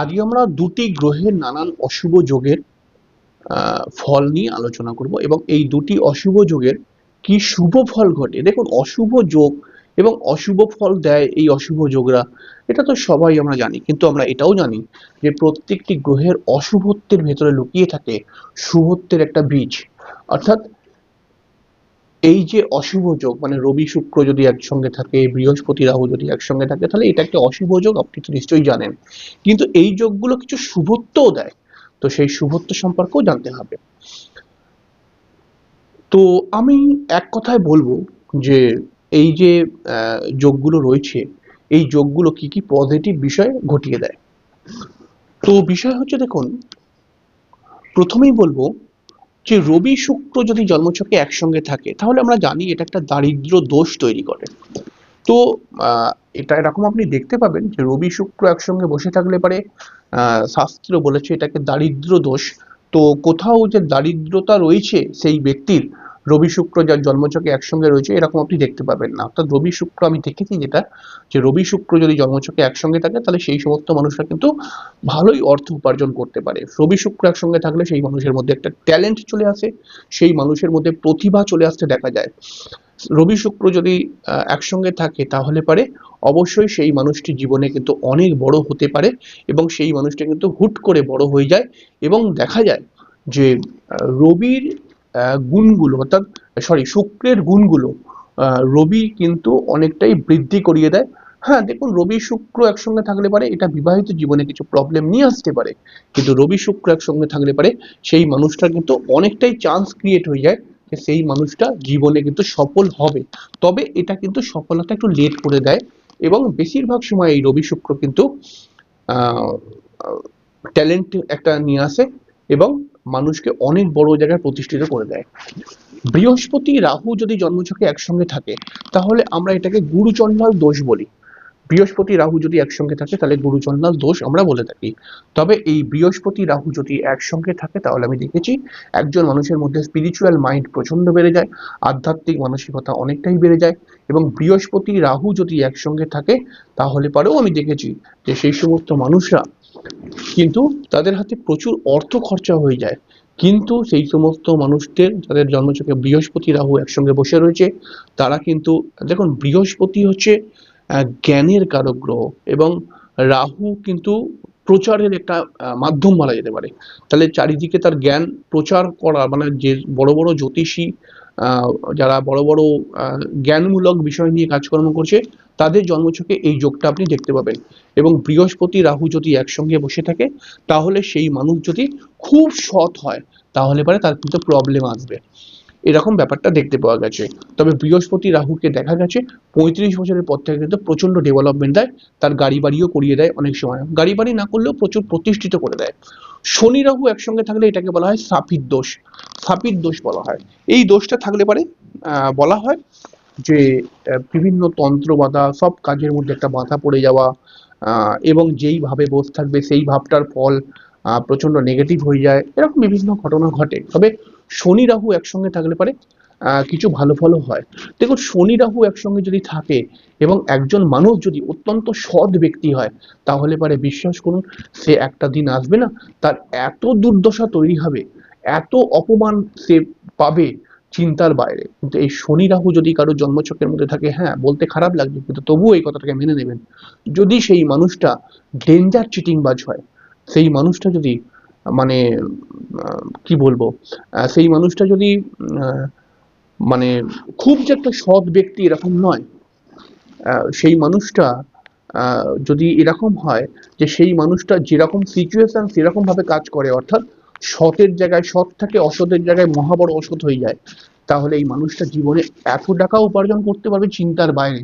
আজকে আমরা দুটি গ্রহের নানান অশুভ যোগের ফল নিয়ে আলোচনা করব এবং এই দুটি অশুভ যোগের কি শুভ ফল ঘটে? দেখুন, অশুভ যোগ এবং অশুভ ফল দেয় এই অশুভ যোগরা। এটা তো সবাই আমরা জানি, কিন্তু আমরা এটাও জানি যে প্রত্যেকটি গ্রহের অশুভত্বের ভেতরে লুকিয়ে থাকে শুভত্বের একটা বীজ। অর্থাৎ এই যে অশুভ যোগ মানে রবি শুক্র যদি একসঙ্গে থাকে, বৃহস্পতি রাহু যদি একসঙ্গে থাকে, তাহলে এটা একটা অশুভ যোগ, আপনি তো নিশ্চয়ই জানেন। কিন্তু এই যোগগুলো কিছু শুভত্বও দেয়। তো সেই শুভত্ব সম্পর্কেও জানতে হবে। তো আমি এক কথায় বলব যে এই যে যোগগুলো রয়েছে, এই যোগগুলো কি কি পজিটিভ বিষয় ঘটিয়ে দেয়? তো বিষয় হচ্ছে দেখুন, প্রথমেই বলব যে রবি শুক্র যদি জন্মছকে একসঙ্গে থাকে, তাহলে আমরা জানি এটা একটা দারিদ্র দোষ তৈরি করে। তো এটা এরকম আপনি দেখতে পাবেন যে রবি শুক্র একসঙ্গে বসে থাকলে পারে শাস্ত্র বলেছে এটাকে দারিদ্র দোষ। তো কোথাও যে দারিদ্রতা রয়েছে সেই ব্যক্তির রবি শুক্র যার জন্মছকে একসঙ্গে রয়েছে, এরকম আপনি দেখতে পাবেন না। অর্থাৎ রবি শুক্র আমি দেখেছি যেটা, যে রবি শুক্র যদি জন্মছকে একসঙ্গে থাকে, তাহলে সেই সমস্ত মানুষরা কিন্তু ভালোই অর্থ উপার্জন করতে পারে। রবি শুক্র একসঙ্গে থাকলে সেই মানুষের মধ্যে একটা ট্যালেন্ট চলে আসে, সেই মানুষের মধ্যে প্রতিভা চলে আসতে দেখা যায়। রবি শুক্র যদি একসঙ্গে থাকে, তাহলে পারে, অবশ্যই সেই মানুষটি জীবনে কিন্তু অনেক বড় হতে পারে এবং সেই মানুষটা কিন্তু হুট করে বড় হয়ে যায় এবং দেখা যায় যে রবির গুণগুলো, অর্থাৎ সরি শুক্রের গুণগুলো রবি কিন্তু অনেকটাই বৃদ্ধি করিয়ে দেয়। হ্যাঁ দেখুন, রবি শুক্র একসঙ্গে থাকলে পারে, এটা বিবাহিত জীবনে কিছু প্রবলেম নিয়ে আসতে পারে। কিন্তু রবি শুক্র একসঙ্গে থাকলে পারে, সেই মানুষটার কিন্তু অনেকটাই চান্স ক্রিয়েট হয়ে যায় যে সেই মানুষটা জীবনে কিন্তু সফল হবে। তবে এটা কিন্তু সফলতা একটু লেট করে দেয় এবং বেশিরভাগ সময় এই রবি শুক্র কিন্তু ট্যালেন্ট একটা নিয়ে আসে এবং মানুষকে অনেক বড় জায়গায় প্রতিষ্ঠিত করে দেয়। বৃহস্পতি, রাহু যদি জন্মছকে একসঙ্গে থাকে, তাহলে আমরা এটাকে গুরুচণ্ডাল দোষ বলি। বৃহস্পতি, রাহু যদি একসঙ্গে থাকে, তাহলে গুরুচণ্ডাল দোষ আমরা বলে থাকি। তবে এই বৃহস্পতি, রাহু যদি একসঙ্গে থাকে, তাহলে আমি দেখেছি একজন মানুষের মধ্যে স্পিরিচুয়াল মাইন্ড প্রচণ্ড বেড়ে যায়, আধ্যাত্মিক মানসিকতা অনেকটাই বেড়ে যায় এবং বৃহস্পতি, রাহু যদি একসঙ্গে থাকে, তাহলে পরেও আমি দেখেছি যে সেই সমস্ত মানুষরা কিন্তু তাদের হাতে প্রচুর অর্থ খরচা হয়ে যায়। কিন্তু সেই সমস্ত মানুষদের যাদের জন্মছকে বৃহস্পতি রাহু একসঙ্গে বসে রয়েছে, তারা কিন্তু, দেখুন, বৃহস্পতি হচ্ছে জ্ঞানের কারক গ্রহ এবং রাহু কিন্তু প্রচারের একটা মাধ্যম বলা যেতে পারে। তাহলে চারিদিকে তার জ্ঞান প্রচার করা মানে যে বড় বড় জ্যোতিষী যারা বড় বড় জ্ঞানমূলক বিষয় নিয়ে কাজকর্ম করছে, তাদের জন্মছকে এই যোগটা আপনি দেখতে পাবেন। এবং বৃহস্পতি, রাহু যদি একসঙ্গে বসে থাকে, তাহলে সেই মানুষ যদি খুব সৎ হয়, তাহলে পরে তার কিন্তু প্রবলেম আসবে। এরকম ব্যাপারটা দেখতে পাওয়া গেছে। তবে বৃহস্পতি, রাহুকে দেখা গেছে, পঁয়ত্রিশ বছরের পর থেকে কিন্তু প্রচণ্ড ডেভেলপমেন্ট দেয়, তার গাড়ি বাড়িও করিয়ে দেয় অনেক সময়। গাড়ি বাড়ি না করলেও প্রচুর প্রতিষ্ঠিত করে দেয়। শনি রাহু একসঙ্গে থাকলে এটাকে বলা হয় সাপির দোষ। সাপির দোষ বলা হয়। এই দোষটা থাকলে পারে বলা হয় যে বিভিন্ন তন্ত্র বাধা সব কাজের মধ্যে একটা বাধা পড়ে যাওয়া এবং যেইভাবে বসে থাকবে সেই ভাবটার ফল আহ, প্রচণ্ড নেগেটিভ হয়ে যায়। এরকম বিভিন্ন ঘটনা ঘটে। তবে শনি রাহু একসঙ্গে থাকলে পারে কিছু ভালো ফলও হয়। দেখুন, শনি রাহু একসঙ্গে যদি থাকে এবং একজন মানুষ যদি অত্যন্ত সৎ ব্যক্তি হয়, তাহলে পারে বিশ্বাস করুন, সে একটা দিন আসবে না, তার এত দুর্দশা তৈরি হবে, এত অপমান সে পাবে চিন্তার বাইরে। কিন্তু এই শনি রাহু যদি কারও জন্মছকের মধ্যে থাকে হ্যাঁ বলতে খারাপ লাগবে, কিন্তু তবুও এই কথাটাকে মেনে নেবেন। যদি সেই মানুষটা ডেঞ্জার চিটিংবাজ হয়, সেই মানুষটা যদি মানে কি বলব সেই মানুষটা যদি মানে খুব যে একটা সৎ ব্যক্তি এরকম নয়। সেই মানুষটা যদি এরকম হয় যে সেই মানুষটা যেরকম সিচুয়েশন সেরকম ভাবে কাজ করে, অর্থাৎ সতের জায়গায় সৎ থাকে, অসতের জায়গায় মহা বড় অসৎ হয়ে যায়, তাহলে এই মানুষটা জীবনে এত টাকা উপার্জন করতে পারবে চিন্তার বাইরে।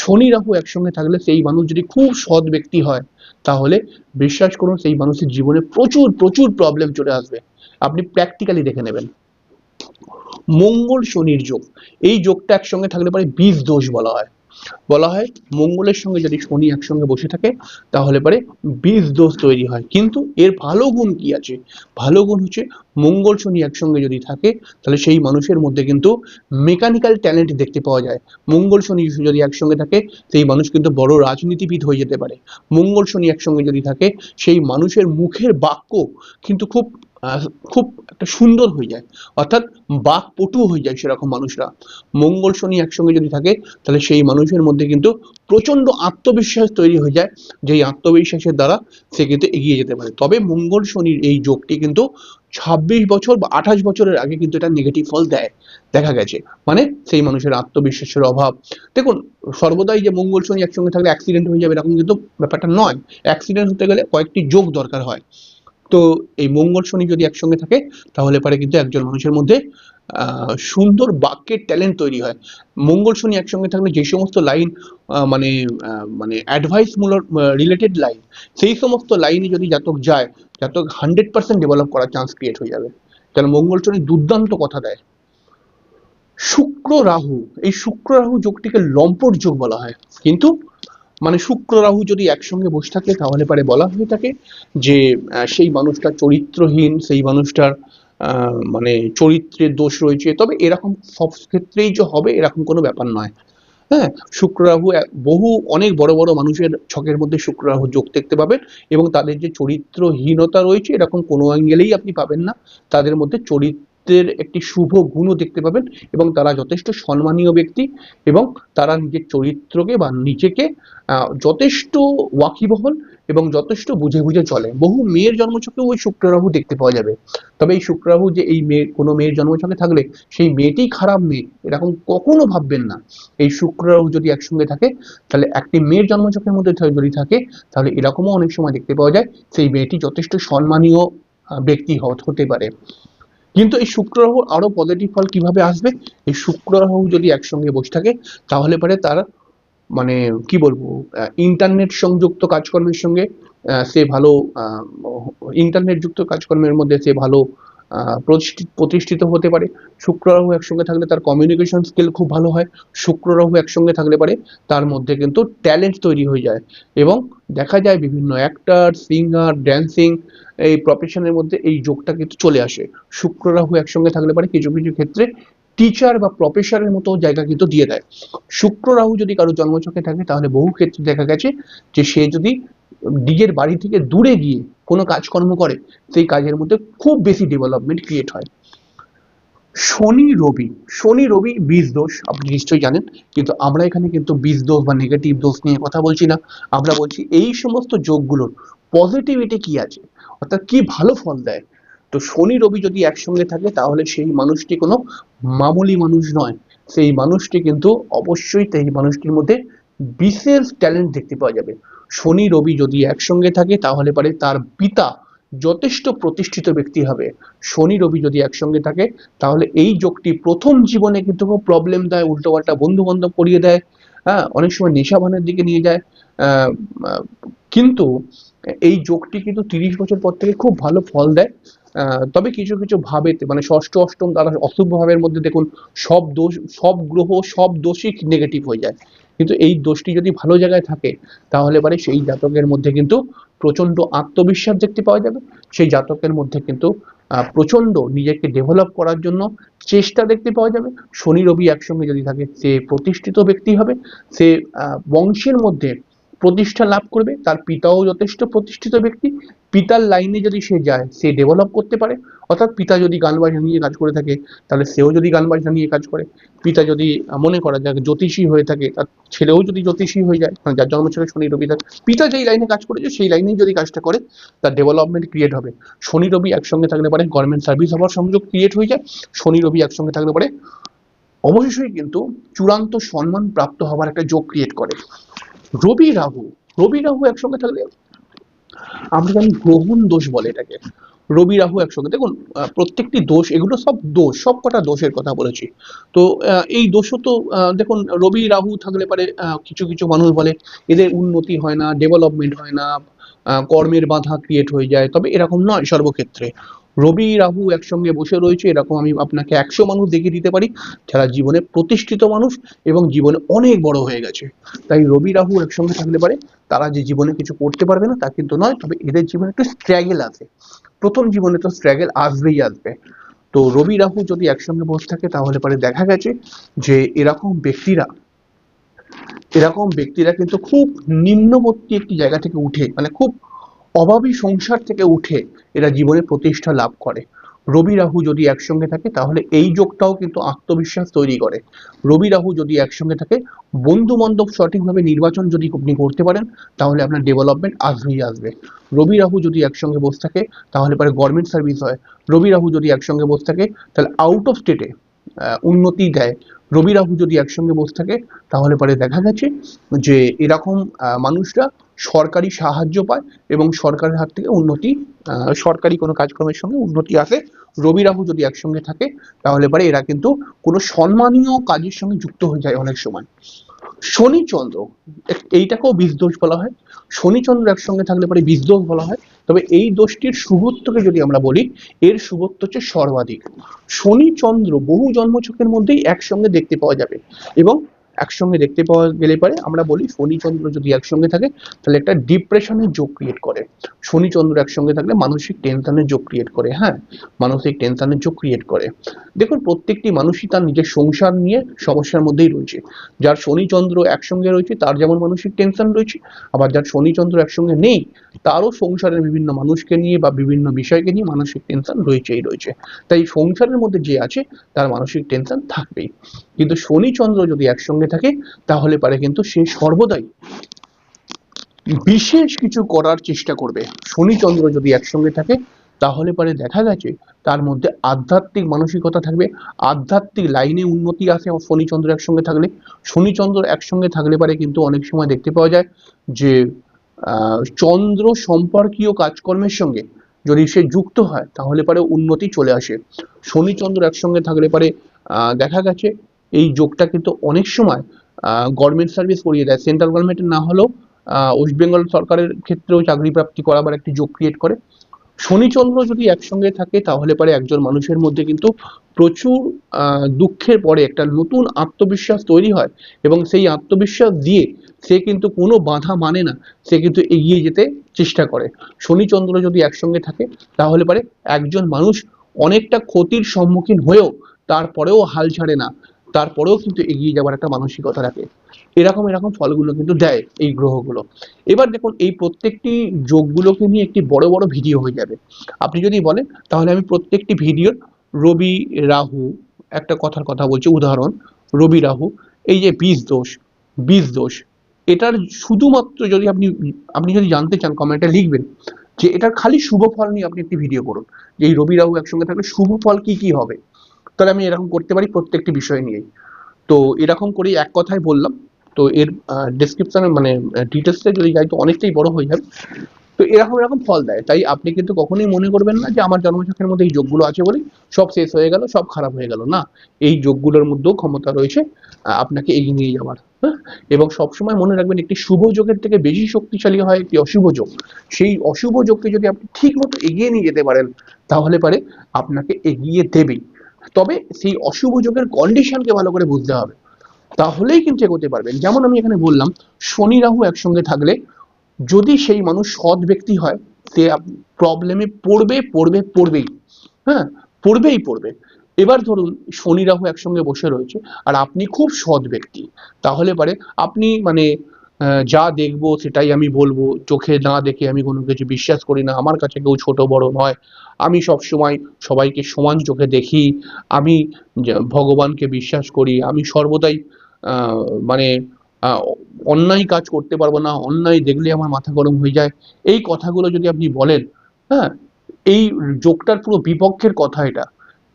শনি রাহু একসঙ্গে থাকলে সেই মানুষ যদি খুব সৎ ব্যক্তি হয়, তাহলে বিশ্বাস করুন সেই মানুষের জীবনে প্রচুর প্রচুর প্রবলেম চলে আসবে। আপনি প্র্যাকটিক্যালি দেখে নেবেন। মঙ্গল শনির যোগ। এই যোগটা একসঙ্গে থাকলে পরে বীজ দোষ বলা হয়। বলা হয় মঙ্গলের সঙ্গে যদি শনি একসঙ্গে বসে থাকে, তাহলে পরে বীজ দোষ তৈরি হয়। কিন্তু এর ভালো গুণ কি আছে? ভালো গুণ হচ্ছে মঙ্গল শনি একসঙ্গে যদি থাকে, তাহলে সেই মানুষের মধ্যে কিন্তু মেকানিক্যাল ট্যালেন্ট দেখতে পাওয়া যায়। মঙ্গল শনি যদি একসঙ্গে থাকে, সেই মানুষ কিন্তু বড় রাজনীতিবিদ হয়ে যেতে পারে। মঙ্গল শনি একসঙ্গে যদি থাকে, সেই মানুষের মুখের বাক্য কিন্তু খুব খুব একটা সুন্দর হয়ে যায়। অর্থাৎ বাক পটু হয়ে যায় সেরকম মানুষরা। মঙ্গল শনি একসঙ্গে যদি থাকে, তাহলে সেই মানুষের মধ্যে কিন্তু প্রচণ্ড আত্মবিশ্বাস তৈরি হয়ে যায় যেই আত্মবিশ্বাসের দ্বারা সে কিন্তু এগিয়ে যেতে পারে। তবে মঙ্গল শনির এই যোগটি কিন্তু ছাব্বিশ বছর বা আঠাশ বছরের আগে কিন্তু এটা নেগেটিভ ফল দেয়, দেখা গেছে। মানে সেই মানুষের আত্মবিশ্বাসের অভাব। দেখুন, সর্বদাই যে মঙ্গল শনি একসঙ্গে থাকলে অ্যাক্সিডেন্ট হয়ে যাবে এরকম কিন্তু ব্যাপারটা নয়। অ্যাক্সিডেন্ট হতে গেলে কয়েকটি যোগ দরকার হয়। তো এই মঙ্গল শনি যদি একসঙ্গে থাকে, তাহলে পারে কিন্তু একজন মানুষের মধ্যে সুন্দর বাক্যের ট্যালেন্ট তৈরি হয়। মঙ্গল শনি একসঙ্গে থাকলে যে সমস্ত লাইন মানে মানে অ্যাডভাইস মূলক রিলেটেড লাইন সেই সমস্ত লাইনে যদি জাতক যায়, জাতক হান্ড্রেড পার্সেন্ট ডেভেলপ করার চান্স ক্রিয়েট হয়ে যাবে। কারণ মঙ্গল শনি দুর্দান্ত কথা দেয়। শুক্র রাহু, এই শুক্র রাহু যোগটিকে লম্পট যোগ বলা হয়। কিন্তু মানে শুক্র রাহু যদি একসঙ্গে বসে থাকে, তাহলে পারে বলা হয়ে থাকে যে সেই মানুষটা চরিত্রহীন, সেই মানুষটার মানে চরিত্রের দোষ রয়েছে। তবে এরকম সব ক্ষেত্রেই যে হবে, এরকম কোনো ব্যাপার নয়। হ্যাঁ শুক্র রাহু বহু অনেক বড় বড় মানুষের ছকের মধ্যে শুক্র রাহু যোগ দেখতে পাবেন এবং তাদের যে চরিত্রহীনতা রয়েছে, এরকম কোনো অ্যাঙ্গেলেই আপনি পাবেন না। তাদের মধ্যে চরিত্রের একটি শুভ গুণও দেখতে পাবেন এবং তারা যথেষ্ট সম্মানীয় ব্যক্তি এবং তারা নিজের চরিত্রকে বা নিজেকে যথেষ্ট ওয়াকিবহল এবং যথেষ্ট বুঝে বুঝে চলে। বহু মেয়ের জন্মছকেও ওই শুক্র রাহু দেখতে পাওয়া যাবে। তবে এই শুক্ররাহু যে এই মেয়ে, কোনো মেয়ের জন্মছকে থাকলে সেই মেয়েটি খারাপ মেয়ে, এরকম কখনো ভাববেন না। এই শুক্র রাহু যদি একসঙ্গে থাকে, তাহলে একটি মেয়ের জন্মছকের মধ্যে যদি থাকে, তাহলে এরকমও অনেক সময় দেখতে পাওয়া যায়, সেই মেয়েটি যথেষ্ট সম্মানীয় ব্যক্তি হতে পারে। কিন্তু এই শুক্র রাহু আরও পজিটিভ ফল কীভাবে আসবে? এই শুক্র রাহু যদি একসঙ্গে বসে থাকে, তাহলে পরে তার মানে কি বলব ইন্টারনেট সংযুক্ত কাজকর্মের সঙ্গে সে ভালো ইন্টারনেট যুক্ত কাজকর্মের মধ্যে সে ভালো প্রতিষ্ঠিত হতে পারে। শুক্র রাহু একসঙ্গে থাকলে তার কমিউনিকেশন স্কিল খুব ভালো হয়। শুক্র রাহু একসঙ্গে থাকলে পারে, তার মধ্যে কিন্তু ট্যালেন্ট তৈরি হয়ে যায়। এবং দেখা যায় বিভিন্ন অ্যাক্টার সিঙ্গার ড্যান্সিং এই প্রফেশনের মধ্যে এই যোগটা কিন্তু চলে আসে। শুক্র রাহু একসঙ্গে থাকলে পারে কিছু কিছু ক্ষেত্রে টিচার বা প্রফেসরের মতো জায়গা কিন্তু দিয়ে দেয়। শুক্র রাহু যদি কারও জন্মছকে থাকে, তাহলে বহু ক্ষেত্রে দেখা গেছে যে সে যদি নিজের বাড়ি থেকে দূরে গিয়ে কোনো কাজকর্ম করে, সেই কাজের মধ্যে খুব বেশি ডেভেলপমেন্ট ক্রিয়েট হয়। শনি, রবি শনি, রবি বীজ দোষ, আপনি নিশ্চয়ই জানেন, কিন্তু আমরা এখানে কিন্তু বীজ দোষ বা নেগেটিভ দোষ নিয়ে কথা বলছি না। আমরা বলছি এই সমস্ত যোগগুলোর পজিটিভিটি কি আছে? অর্থাৎ কি ভালো ফল দেয়? তো শনি, রবি যদি একসঙ্গে থাকে, তাহলে সেই মানুষটি কোনো মামুলি মানুষ নয়। সেই মানুষটি কিন্তু অবশ্যই সেই মানুষটির মধ্যে বিশেষ ট্যালেন্ট দেখতে পাওয়া যাবে। শনি রবি যদি একসঙ্গে থাকে, তাহলে পারে তার পিতা যথেষ্ট প্রতিষ্ঠিত ব্যক্তি হবে। শনি রবি যদি একসঙ্গে থাকে, তাহলে এই যোগটি প্রথম জীবনে কিন্তু প্রবলেম দেয়, উল্টোপাল্টা বন্ধু বান্ধব করিয়ে দেয় হ্যাঁ অনেক সময় নেশাভানের দিকে নিয়ে যায় কিন্তু এই যোগটি কিন্তু তিরিশ বছর পর থেকে খুব ভালো ফল দেয়। তবে কিছু কিছু ভাবে মানে ষষ্ঠ, অষ্টম দ্বারা অশুভ ভাবের মধ্যে দেখুন, সব দোষ, সব গ্রহ, সব দোষই নেগেটিভ হয়ে যায়। কিন্তু এই দোষটি যদি ভালো জায়গায় থাকে তাহলে পারে সেই জাতকের মধ্যে কিন্তু প্রচণ্ড আত্মবিশ্বাস দেখতে পাওয়া যাবে। সেই জাতকের মধ্যে কিন্তু আহ, প্রচণ্ড নিজেকে ডেভেলপ করার জন্য চেষ্টা দেখতে পাওয়া যাবে। শনি রবি একসঙ্গে যদি থাকে সে প্রতিষ্ঠিত ব্যক্তি হবে। সে বংশের মধ্যে প্রতিষ্ঠা লাভ করবে, তার পিতাও যথেষ্ট প্রতিষ্ঠিত ব্যক্তি, পিতার লাইনে যদি সে যায়, সে ডেভেলপ করতে পারে, অর্থাৎ পিতা যদি গান বাজনা নিয়ে কাজ করে থাকে, তাহলে সেও যদি গান বাজনা নিয়ে কাজ করে, পিতা যদি মনে করা যাক জ্যোতিষী হয়ে থাকে, তার ছেলেও যদি জ্যোতিষী হয়ে যায় কারণ যার জন্ম ছিল শনি, রবি, তার, পিতা যেই লাইনে কাজ করেছে, সেই লাইনেই যদি কাজটা করে, তার ডেভেলপমেন্ট ক্রিয়েট হবে। শনি, রবি একসঙ্গে থাকলে পারে গভর্নমেন্ট সার্ভিস হওয়ার সংযোগ ক্রিয়েট হয়ে যায়, শনি, রবি একসঙ্গে থাকলে পারে। অবশ্যই কিন্তু চূড়ান্ত সম্মান প্রাপ্ত হওয়ার একটা যোগ ক্রিয়েট করে। রবি রাহু রবি রাহু একসঙ্গে থাকলে আমরা জানি গ্রহণ দোষ বলে এটাকে। রবি রাহু একসঙ্গে, দেখুন প্রত্যেকটি দোষ, এগুলো সব দোষ, সব কটা দোষের কথা বলেছি। তো এই দোষও তো দেখুন, রবি রাহু থাকলে পারে কিছু কিছু মানুষ বলে, এদের উন্নতি হয় না ডেভেলপমেন্ট হয় না কর্মের বাধা ক্রিয়েট হয়ে যায়, তবে এরকম নয় সর্বক্ষেত্রে। রবি, রাহু একসঙ্গে বসে রয়েছে, এরকম আমি আপনাকে একশো মানুষ দেখিয়ে দিতে পারি, যারা জীবনে প্রতিষ্ঠিত মানুষ এবং জীবনে অনেক বড় হয়ে গেছে। তাই রবি, রাহু একসঙ্গে থাকলে পারে, তারা যে জীবনে কিছু করতে পারবে না, তা কিন্তু নয়, তবে এদের জীবনে একটু স্ট্রাগেল আছে। প্রথম জীবনে তো স্ট্রাগেল আসবেই আসবে। তো রবি, রাহু যদি একসঙ্গে বসে থাকে, তাহলে পরে দেখা গেছে যে এরকম ব্যক্তিরা এরকম ব্যক্তিরা কিন্তু খুব নিম্নবর্তী একটি জায়গা থেকে উঠে মানে খুব অভাবী সংসার থেকে উঠে এরা জীবনে প্রতিষ্ঠা লাভ করে। রবি রাহু যদি একসঙ্গে থাকে, তাহলে এই যোগটাও কিন্তু আত্মবিশ্বাস তৈরি করে। রবি রাহু যদি একসঙ্গে থাকে বন্ধু বান্ধব সঠিকভাবে নির্বাচন যদি আপনি করতে পারেন, তাহলে আপনার ডেভেলপমেন্ট আসবেই আসবে। রবি রাহু যদি একসঙ্গে বসে থাকে, তাহলে পরে গভর্নমেন্ট সার্ভিস হয়। রবি রাহু যদি একসঙ্গে বসে থাকে, তাহলে আউট অফ স্টেটে উন্নতি দেয়। রবি রাহু যদি একসঙ্গে বসে থাকে, তাহলে পরে দেখা গেছে যে এরকম মানুষরা সরকারি সাহায্য পায় এবং সরকারের হাত থেকে উন্নতি সরকারি কোনো কাজকর্মের সঙ্গে উন্নতি আসে। রবি রাহু যদি একসঙ্গে থাকে, তাহলে পরে এরা কিন্তু কোনো সম্মানীয় কাজের সঙ্গে যুক্ত হয়ে যায় অনেক সময়। শনি চন্দ্র এইটাকেও বীজ দোষ বলা হয়। শনি চন্দ্র একসঙ্গে থাকলে পরে বীজ দোষ বলা হয়। তবে এই দোষটির শুভত্বকে যদি আমরা বলি, এর শুভত্ব হচ্ছে সর্বাধিক। শনি চন্দ্র বহু জন্মছকের মধ্যেই একসঙ্গে দেখতে পাওয়া যাবে এবং একসঙ্গে দেখতে পাওয়া গেলে পারে। আমরা বলি শনি চন্দ্র যদি একসঙ্গে থাকে, তাহলে একটা ডিপ্রেশনের যোগ ক্রিয়েট করে। শনি চন্দ্র একসঙ্গে থাকলে মানসিক টেনশনের যোগ ক্রিয়েট করে হ্যাঁ? মানসিক টেনশনের যোগ ক্রিয়েট করে। দেখুন, প্রত্যেকটি মানুষই তার নিজের সংসার নিয়ে সমস্যার মধ্যেই রয়েছে। যার শনি চন্দ্র একসঙ্গে রয়েছে, তার যেমন মানসিক টেনশন রয়েছে, আবার যার শনি চন্দ্র একসঙ্গে নেই, তারও সংসারের বিভিন্ন মানুষকে নিয়ে বা বিভিন্ন বিষয়কে নিয়ে মানসিক টেনশন রয়েছেই রয়েছে। তাই সংসারের মধ্যে যে আছে, তার মানসিক টেনশন থাকবেই। কিন্তু শনি চন্দ্র যদি একসঙ্গে থাকে, তাহলে পারে কিন্তু সে সর্বদাই বিশেষ কিছু করার চেষ্টা করবে। শনি চন্দ্র যদি একসঙ্গে থাকে, তাহলে পরে দেখা গেছে তার মধ্যে আধ্যাত্মিক মানসিকতা থাকবে। আধ্যাত্মিক লাইনে উন্নতি আসে শনি চন্দ্র একসঙ্গে থাকলে। শনি চন্দ্র একসঙ্গে থাকলে পারে কিন্তু অনেক সময় দেখতে পাওয়া যায় যে চন্দ্র সম্পর্কীয় কাজকর্মের সঙ্গে যদি সে যুক্ত হয়, তাহলে পরে উন্নতি চলে আসে। শনি চন্দ্র একসঙ্গে থাকলে পারে দেখা গেছে এই যোগটা কিন্তু অনেক সময় গভর্নমেন্ট সার্ভিস করিয়ে দেয়। সেন্ট্রাল গভর্নমেন্টের না হলেও ওয়েস্ট বেঙ্গল সরকারের ক্ষেত্রেও চাকরি প্রাপ্তি করাবার একটি যোগ ক্রিয়েট করে। শনিচন্দ্র যদি একসঙ্গে থাকে, তাহলে পরে একজন মানুষের মধ্যে কিন্তু প্রচুর দুঃখের পরে একটা নতুন আত্মবিশ্বাস তৈরি হয় এবং সেই আত্মবিশ্বাস দিয়ে সে কিন্তু কোনো বাধা মানে না, সে কিন্তু এগিয়ে যেতে চেষ্টা করে। শনিচন্দ্র যদি একসঙ্গে থাকে, তাহলে পরে একজন মানুষ অনেকটা ক্ষতির সম্মুখীন হয়েও তারপরেও হাল ছাড়ে না। তারপরেও কিন্তু এগিয়ে যাওয়ার একটা মানসিকতা রাখে এরকম এরকম ফলগুলো কিন্তু দেয় এই গ্রহগুলো। এবার দেখুন, এই প্রত্যেকটি যোগগুলোকে নিয়ে একটি বড় বড় ভিডিও হয়ে যাবে। আপনি যদি বলেন, তাহলে আমি প্রত্যেকটি ভিডিওর রবি রাহু, একটা কথার কথা বলছি, উদাহরণ, রবি রাহু, এই যে বীজ দোষ বীজ দোষ, এটার শুধুমাত্র যদি আপনি আপনি যদি জানতে চান, কমেন্টে লিখবেন, যে এটার খালি শুভ ফল নিয়ে আপনি একটি ভিডিও করুন, যে এই রবি রাহু একসঙ্গে থাকলে শুভ ফল কি কি হবে? তাহলে আমি এরকম করতে পারি প্রত্যেকটি বিষয় নিয়েই। তো এরকম করেই এক কথায় বললাম। তো এর ডেসক্রিপশনে মানে ডিটেলসে যদি যাই তো অনেকটাই বড় হয়ে যাবে। তো এরকম এরকম ফল দেয়। তাই আপনি কিন্তু কখনোই মনে করবেন না যে আমার জন্মছকের মধ্যে এই যোগগুলো আছে বলেই সব শেষ হয়ে গেল, সব খারাপ হয়ে গেল। না, এই যোগগুলোর মধ্যেও ক্ষমতা রয়েছে আপনাকে এগিয়ে নিয়ে যাওয়ার। হ্যাঁ? এবং সবসময় মনে রাখবেন একটি শুভ যোগের থেকে বেশি শক্তিশালী হয় একটি অশুভ যোগ। সেই অশুভ যোগকে যদি আপনি ঠিক মতো এগিয়ে নিয়ে যেতে পারেন, তাহলে পারে আপনাকে এগিয়ে দেবেই। তবে সেই অশুভ যোগের কন্ডিশনকে ভালো করে বুঝতে হবে। তাহলেই কিন্তু এগোতে পারবেন। যেমন আমি এখানে বললাম, শনি রাহু একসঙ্গে থাকলে যদি সেই মানুষ সৎ ব্যক্তি হয়, সে প্রবলেমে পড়বে পড়বে, পড়বেই। হ্যাঁ পড়বেই, পড়বে। এবার ধরুন, শনি রাহু একসঙ্গে বসে রয়েছে, আর আপনি খুব সৎ ব্যক্তি। তাহলে পারে আপনি মানে যা দেখব সেটাই আমি বলব। চোখে না দেখে আমি কোনো কিছু বিশ্বাস করি না। আমার কাছে কেউ ছোট বড় নয়। আমি সব সময় সবাইকে সমান চোখে দেখি। আমি ভগবানকে বিশ্বাস করি। আমি সর্বদাই মানে অন্যায় কাজ করতে পারব না। অন্যায় দেখলে আমার মাথা গরম হয়ে যায়। এই কথাগুলো যদি আপনি বলেন হ্যাঁ এই যোগটার পুরো বিপক্ষের কথা এটা।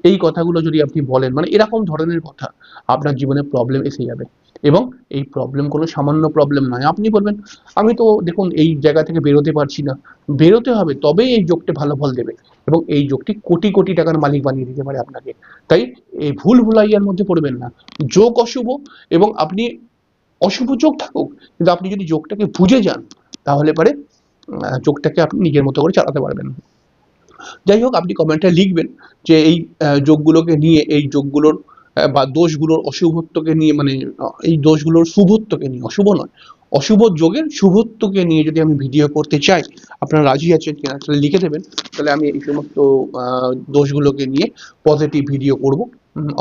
এই কথাগুলো যদি আপনি বলেন মানে এরকম ধরনের কথা আপনার জীবনে প্রবলেম এসে যাবে। এবং এই প্রবলেম কোনো সামান্য প্রবলেম নয়। আপনি বলবেন, আমি তো দেখুন এই জায়গা থেকে বেরোতে পারছি না। বেরোতে হবে, তবেই এই যোগটি ভালো ফল দেবে। এবং এই যোগটি কোটি কোটি টাকার মালিক বানিয়ে দিতে পারে আপনাকে। তাই এই ভুল ভুলাইয়ার মধ্যে পড়বেন না। যোগ অশুভ এবং আপনি অশুভ যোগ থাকুক, কিন্তু আপনি যদি যোগটাকে বুঝে যান, তাহলে পরে যোগটাকে আপনি নিজের মতো করে চালাতে পারবেন। যাই হোক, আপনি কমেন্টে লিখবেন যে এই যোগগুলোকে নিয়ে, এই যোগগুলোর বা দোষগুলোর অশুভত্বকে নিয়ে মানে এই দোষগুলোর শুভত্বকে নিয়ে, অশুভ নয়, অশুভ যোগের শুভত্বকে নিয়ে যদি আমি ভিডিও করতে চাই, আপনারা রাজি আছেন কিনা তাহলে লিখে দেবেন, তাহলে আমি এই সমস্ত দোষগুলোকে নিয়ে পজিটিভ ভিডিও করব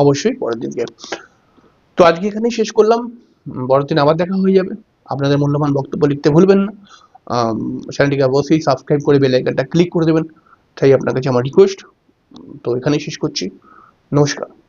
অবশ্যই পরের দিনকে। তো আজকে এখানেই শেষ করলাম পরের দিন আবার দেখা হয়ে যাবে, আপনাদের মূল্যবান বক্তব্য লিখতে ভুলবেন না চ্যানেলটিকে অবশ্যই সাবস্ক্রাইব করে বেল আইকনটা ক্লিক করে দেবেন তাই আপনার কাছে আমার রিকোয়েস্ট তো এখানেই শেষ করছি। নমস্কার।